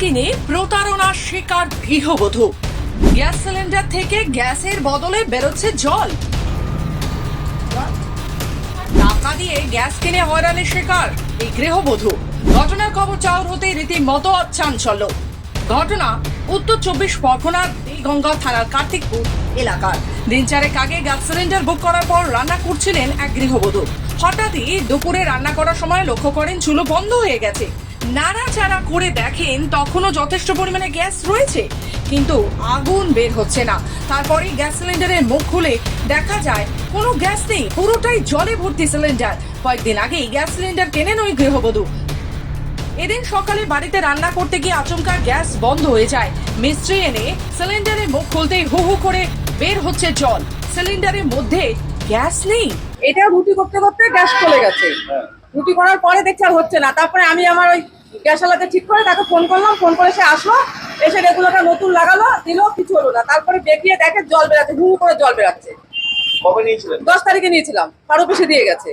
কিনে প্রতারণার শিকার গৃহবধূ। গ্যাস সিলিন্ডার থেকে গ্যাসের বদলে বেরোচ্ছে জল। টাকা দিয়ে গ্যাস কিনে হয়রানির শিকার এই গৃহবধূ। ঘটনার খবর চাউর হতে রীতিমতো চাঞ্চল্য ঘটনা উত্তর চব্বিশ পরগনার গঙ্গা থানার কার্তিকপুর এলাকার। দিন চারেক আগে গ্যাস সিলিন্ডার বুক করার পর রান্না করছিলেন এক গৃহবধূ। হঠাৎই দুপুরে রান্না করার সময় লক্ষ্য করেন চুলো বন্ধ হয়ে গেছে। নাড়াচাড়া করে দেখেন তখনও যথেষ্ট পরিমাণে গ্যাস রয়েছে কিন্তু আগুন বের হচ্ছে না। তারপরে গ্যাস সিলিন্ডারের মুখ খুলে দেখা যায় কোনো গ্যাস নেই পুরোটাই জলে ভর্তি সিলিন্ডার। কয়েকদিন আগেই গ্যাস সিলিন্ডার কেনেন ওই গৃহবধূ। এদিন সকালে বাড়িতে রান্না করতে গিয়ে আচমকা গ্যাস বন্ধ হয়ে যায়। মিস্ত্রি এনে সিলিন্ডারের মুখ খুলতেই হু হু করে বের হচ্ছে জল। সিলিন্ডারের মধ্যে গ্যাস নেই। এটা রুটি করতে করতে গ্যাস চলে গেছে। রুটি করার পরে দেখছি আর হচ্ছে না। তারপরে আমি আমার ওই গ্যাস ঠিক করে তাকে ফোন করলাম ফোন করে সে আসলো এসে রেগুলারটা নতুন লাগালো দিল কিছু হলো না। তারপরে দেখিয়ে দেখে জল বেরাচ্ছে হু করে জল বেরাচ্ছে। কবে নিয়েছিলেন? দশ তারিখে নিয়েছিলাম কারও পিছিয়ে দিয়ে গেছে।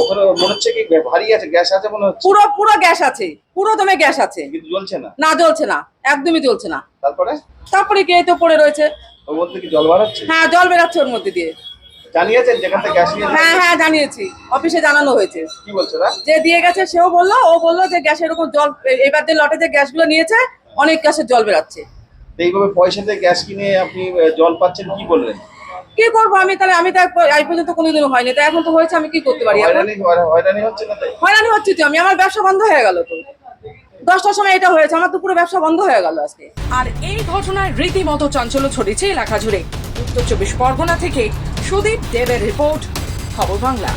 ওখানে মনে হচ্ছে কি ভারী আছে গ্যাস আছে মনে হচ্ছে? পুরো পুরো গ্যাস আছে পুরো দমে গ্যাস আছে। কিন্তু জ্বলছে না? না জ্বলছে না একদমই জ্বলছে না। তারপরে? তারপরে কি এই তো পড়ে রয়েছে? ওর মধ্যে কি জল বার হ্যাঁ জল বেরাচ্ছে ওর মধ্যে দিয়ে। জানিয়েছেন যেখান থেকে গ্যাস নিয়ে হ্যাঁ হ্যাঁ জানিয়েছি। অফিসে জানানো হয়েছে। কি বলছে না যে দিয়ে গেছে সেও বলল ও বলল যে গ্যাস এরকম জল এবার যে লটে যে গ্যাসগুলো নিয়েছে অনেক গ্যাসের জল বেরাচ্ছে। এইভাবে পয়সা দিয়ে গ্যাস কিনে আপনি জল পাচ্ছেন কি বললেন? কি করব আমি তাহলে? আমি তো এই পর্যন্ত কোনোদিনও হয়নি। তো এখন তো হয়েছে আমি কি করতে পারি হয়রানি হয়রানি হচ্ছে না হয়রানি হচ্ছে তো আমি। আমার ব্যবসা বন্ধ হয়ে গেল তো। দশটার সময় এটা হয়েছে, আমার তো পুরো ব্যবসা বন্ধ হয়ে গেল আজকে। আর এই ঘটনায় রীতিমতো চাঞ্চল্য ছড়িয়েছে এলাকা জুড়ে। উত্তর চব্বিশ পরগনা থেকে সুদীপ দেবের রিপোর্ট, খবর বাংলা।